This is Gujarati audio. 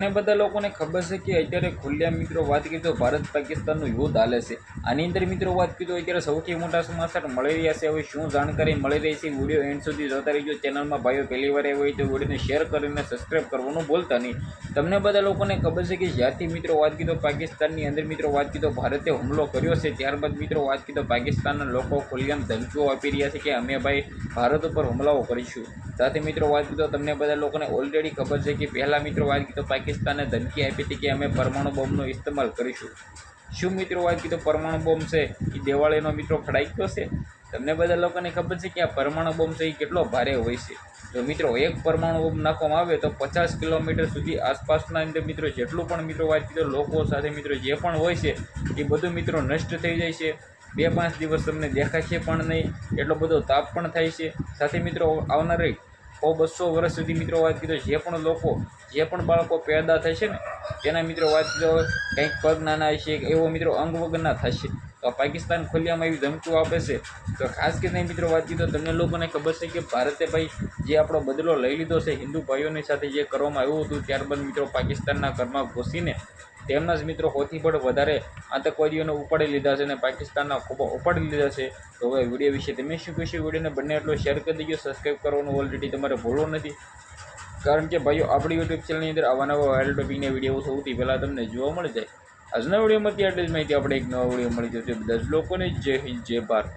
અને બધા લોકોને ખબર છે કે અત્યારે ખુલ્લા મિત્રો વાત કરી તો ભારત પાકિસ્તાનનું યુદ્ધ હાલે છે. આની અંદર મિત્રો વાત કરી તો અત્યારે સૌથી મોટા સમાચાર મળી રહ્યા છે. હવે શું જાણકારી મળી રહી છે? વીડિયો એન્ડ સુધી જોતા રહીજો. ચેનલમાં ભાઈઓ પહેલી વાર આવ્યો હોય તો વિડીયોને શેર કરીને સબસ્ક્રાઈબ કરવાનું ભૂલતા નહીં. તમને બધા લોકોને ખબર છે કે જ્યારથી મિત્રો વાત કીધો પાકિસ્તાનની અંદર મિત્રો વાત કીધો ભારતે હુમલો કર્યો છે. ત્યારબાદ મિત્રો વાત કીધો પાકિસ્તાનના લોકો ખુલ્લેઆમ ધમકીઓ આપી રહ્યા છે કે અમે ભાઈ ભારત ઉપર હુમલાઓ કરીશું. સાથે મિત્રો વાત કીધો તમને બધા લોકોને ઓલરેડી ખબર છે કે પહેલાં મિત્રો વાત કીધો પાકિસ્તાને ધમકી આપી હતી કે અમે પરમાણુ બોમ્બનો ઇસ્તેમાલ કરીશું. શું મિત્રો વાત કીધો પરમાણુ બોમ્બ છે? એ દિવાળીનો મિત્રો ફડાઈ ગયો છે? તમને બધા લોકોને ખબર છે કે આ પરમાણુ બોમ્બ છે એ કેટલો ભારે હોય છે. તો મિત્રો એક પરમાણુ બોમ્બ નાખવામાં આવે તો પચાસ કિલોમીટર સુધી આસપાસના અંદર મિત્રો જેટલું પણ મિત્રો વાત કીધું, લોકો સાથે મિત્રો જે પણ હોય છે, એ બધું મિત્રો નષ્ટ થઈ જાય છે. બે પાંચ દિવસ તમને દેખાશે પણ નહીં, એટલો બધો તાપ પણ થાય છે. સાથે મિત્રો આવનારી સો બસો વર્ષ સુધી મિત્રો વાત કીધો, જે પણ લોકો, જે પણ બાળકો પેદા થશે ને, તેના મિત્રો વાત કીધો, કંઈક પગ નાના હશે એવો મિત્રો અંગ વગરના થશે. તો પાકિસ્તાન ખુલ્લામાં એવી ધમકીઓ આપે છે. તો ખાસ કરીને મિત્રો વાત કીધો, તમને લોકોને ખબર છે કે ભારતે ભાઈ જે આપણો બદલો લઈ લીધો છે, હિન્દુ ભાઈઓની સાથે જે કરવામાં આવ્યું હતું, ત્યારબાદ મિત્રો પાકિસ્તાનના ઘરમાં ઘૂસીને તેમના જ મિત્રો સૌથી પણ વધારે આતંકવાદીઓને ઉપાડી લીધા છે અને પાકિસ્તાનના ખૂબ ઉપાડી લીધા છે. તો હવે વીડિયો વિશે તમે શું કહેશો? વિડીયોને બંને એટલો શેર કરી દેજો સબસ્ક્રાઈબ કરવાનું ઓલરેડી તમારે ભૂલવું નથી. કારણ કે ભાઈઓ, આપણી યુટ્યુબ ચેનલની અંદર આવા નવા વાયરલ ટોપિકના વીડિયો સૌથી પહેલાં તમને જોવા મળી જાય. આજના વિડીયોમાંથી આટલી જ માહિતી. આપણે એક નવા વીડિયો મળી જશે દસ લોકોને જય હિન્દ, જય ભારત.